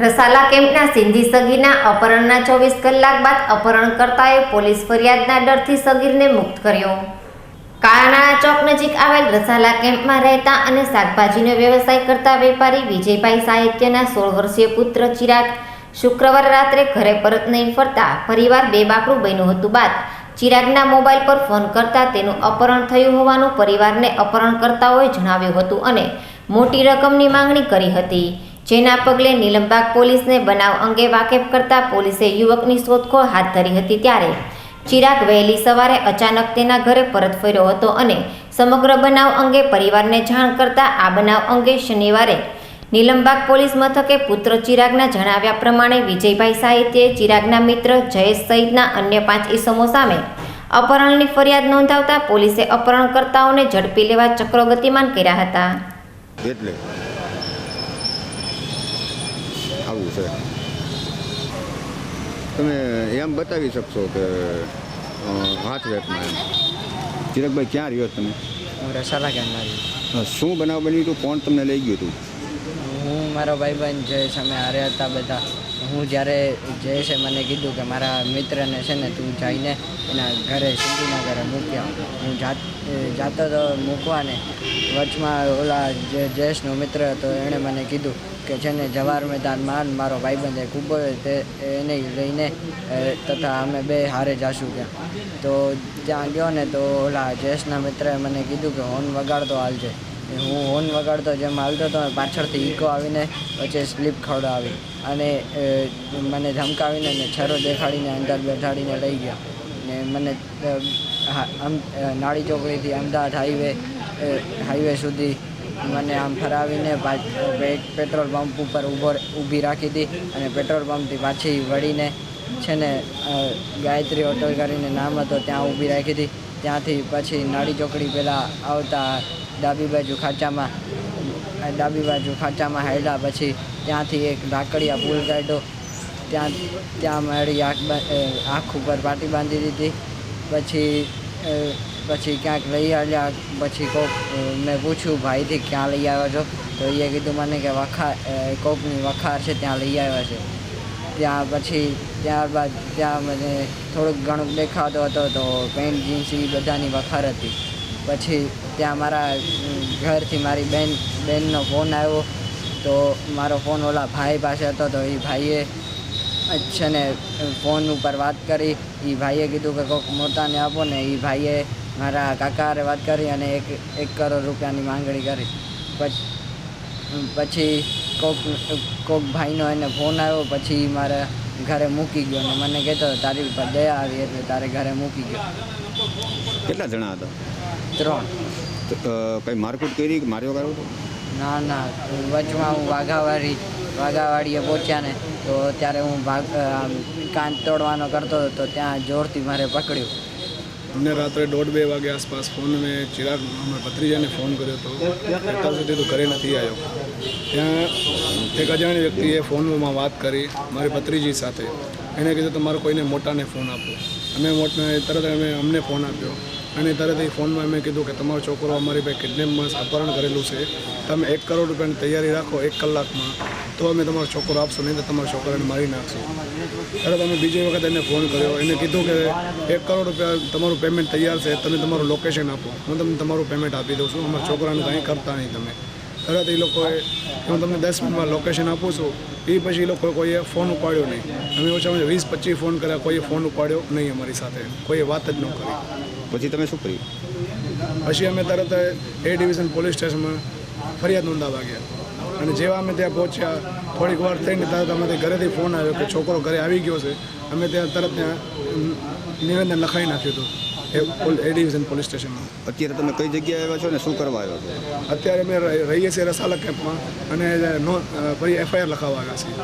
રસાલા કેમ્પના સિંધી સગીરના અપહરણના ચોવીસ કલાક બાદ અપહરણકર્તાએ પોલીસ ફરિયાદના ડરથી સગીરને મુક્ત કર્યો. કાળાનાળા ચોક નજીક આવેલ રસાલા કેમ્પમાં રહેતા અને શાકભાજીનો વ્યવસાય કરતા વેપારી વિજયભાઈ સાહિત્યના સોળ વર્ષીય પુત્ર ચિરાગ શુક્રવાર રાત્રે ઘરે પરત નહીં ફરતા પરિવાર બે બાપડું બન્યું હતું બાદ ચિરાગના મોબાઈલ પર ફોન કરતા તેનું અપહરણ થયું હોવાનું પરિવારને અપહરણકર્તાઓએ જણાવ્યું હતું અને મોટી રકમની માંગણી કરી હતી. જેના પગલે નીલમબાગ પોલીસને બનાવ અંગે વાકેફ કરતા પોલીસે યુવકની શોધખોળ હાથ ધરી હતી ત્યારે ચિરાગ વહેલી સવારે અચાનક તેના ઘરે પરત ફર્યો હતો અને સમગ્ર બનાવ અંગે પરિવારને જાણ કરતા આ બનાવ અંગે શનિવારે નીલમબાગ પોલીસ મથકે પુત્ર ચિરાગના જણાવ્યા પ્રમાણે વિજયભાઈ સાહિત્યે ચિરાગના મિત્ર જયેશ સહિતના અન્ય પાંચ ઈસમો સામે અપહરણની ફરિયાદ નોંધાવતા પોલીસે અપહરણકર્તાઓને ઝડપી લેવા ચક્રો ગતિમાન કર્યા હતા. એટલે આવું છે. તમે એમ બતાવી શકશો કે હાથ વેટમાં એમ. ચિરકભાઈ ક્યાં રહ્યો તમે? હું રસાલા ગામમાં રહ્યો શું બનાવ બન્યું હતું કોણ તમને લઈ ગયું હતું હું મારો ભાઈબંધ જે સામે હારે હતા બધા. હું જ્યારે જયેશે મને કીધું કે મારા મિત્રને છે ને તું જઈને એના ઘરે સિંધુના ઘરે મૂક્યા, હું જાત જાતો તો મૂકવાને, વચમાં ઓલા જે જયેશનો મિત્ર હતો એણે મને કીધું કે છે ને જવાર મેદાનમાં મારો ભાઈબંધ એ ખૂબ તે, એને લઈને તથા અમે બે હારે જાશું ત્યાં. તો ત્યાં ગયો ને તો ઓલા જયેશના મિત્રએ મને કીધું કે હોર્ન વગાડતો હાલજે. હું હોર્ન વગાડતો જેમ હાલતો હતો પાછળથી ઈકો આવીને વચ્ચે સ્લીપ ખવડાવી અને મને ધમકાવીને અને છરો દેખાડીને અંદર બેઠાડીને લઈ ગયા. ને મને નાળી ચોકડીથી અમદાવાદ હાઈવે હાઈવે સુધી મને આમ ફરાવીને પેટ્રોલ પંપ ઉપર ઊભો ઊભી રાખી હતી અને પેટ્રોલ પંપથી પાછી વળીને છે ને ગાયત્રી હોટલ કરીને નામ હતો, ત્યાં ઊભી રાખી હતી ત્યાંથી પછી નાળી ચોકડી પહેલાં આવતા ડાબી બાજુ ખાંચામાં ડાબી બાજુ ખાંચામાં હાલ્યા પછી ત્યાંથી એક લાકડિયા પુલ કાઢ્યો. ત્યાં ત્યાં મારી આંખ આંખ ઉપર પાટી બાંધી દીધી. પછી પછી ક્યાંક લઈ આવ્યા, પછી કોક મેં પૂછ્યું, ભાઈથી ક્યાં લઈ આવ્યો છો? તો એ કીધું મને કે વખા કોકની વખાર છે, ત્યાં લઈ આવ્યા છે. ત્યાં પછી, ત્યારબાદ, ત્યાં મને થોડુંક ઘણું દેખાતો હતો તો પેન્ટ, જીન્સ, એ બધાની વખાર હતી. પછી ત્યાં મારા ઘરથી મારી બેન, બેનનો ફોન આવ્યો. તો મારો ફોન ઓલા ભાઈ પાસે હતો, તો એ ભાઈએ છે ને ફોન ઉપર વાત કરી. એ ભાઈએ કીધું કે કોઈક મોટાને આપો ને એ ભાઈએ મારા કાકારે વાત કરી અને એક એક કરોડ રૂપિયાની માંગણી કરી. પછી પછી કોક કોક ભાઈનો એને ફોન આવ્યો, પછી મારા ઘરે મૂકી ગયો ને મને કહેતો, તારી ઉપર દયા આવી એટલે તારે ઘરે મૂકી ગયો. કેટલા જણા હતા? ત્રણ. કઈ મારકુટ કરી કે માર્યો કર્યો હતો ના ના. વચમાં હું વાઘાવાડી વાઘાવાડીએ પહોંચ્યા ને તો ત્યારે હું ભાગ કાન તોડવાનો કરતો હતો તો ત્યાં જોરથી મારે પકડ્યું. અમને રાત્રે દોઢ બે વાગે આસપાસ ફોન મેં ચિરાગ ભત્રીજાને ફોન કર્યો હતો અત્યાર સુધી તો ઘરે નથી આવ્યો. ત્યાં એક અજાણી વ્યક્તિએ ફોનમાં વાત કરી મારી ભત્રીજી સાથે. એણે કીધું તમારો કોઈને મોટાને ફોન આપો. અમે મોટને તરત અમે અમને ફોન આપ્યો. અને તરત એ ફોનમાં અમે કીધું કે તમારો છોકરો અમારી ભાઈ કિડનેપમાં અપહરણ કરેલું છે. તમે એક કરોડ રૂપિયાની તૈયારી રાખો એક કલાકમાં, તો અમે તમારો છોકરો આપશો, નહીં તો તમારા છોકરાને મારી નાખશો. તરત અમે બીજી વખત એને ફોન કર્યો, એને કીધું કે એક કરોડ રૂપિયા તમારું પેમેન્ટ તૈયાર છે, તમે તમારું લોકેશન આપો. હું તમને તમારું પેમેન્ટ આપી દઉં છું, અમારા છોકરાને કંઈ કરતા નહીં તમે. તરત એ લોકોએ હું તમને દસ મિનિટમાં લોકેશન આપું છું એ પછી એ લોકો કોઈએ ફોન ઉપાડ્યો નહીં. અમે ઓછામાં ઓછા વીસ પચીસ ફોન કર્યા કોઈએ ફોન ઉપાડ્યો નહીં અમારી સાથે. કોઈએ વાત જ ન કરી. પછી તમે શું કર્યું? પછી અમે તરત એ ડિવિઝન પોલીસ સ્ટેશનમાં ફરિયાદ નોંધાવા ગયા. અને જેવા અમે ત્યાં પહોંચ્યા થોડીક વાર થઈને તરત અમારી ઘરેથી ફોન આવ્યો કે છોકરો ઘરે આવી ગયો છે. અમે ત્યાં તરત ત્યાં નિવેદન લખાઈ નાખ્યું હતું. એ એ ડિવિઝન પોલીસ સ્ટેશનમાં. અત્યારે તમે કઈ જગ્યાએ આવ્યા છો ને શું કરવા આવ્યા છો? અત્યારે અમે રહી- રહીએ છીએ રસાલા કેમ્પમાં અને નો ફરી એફઆઈઆર લખાવવા આવ્યા છીએ.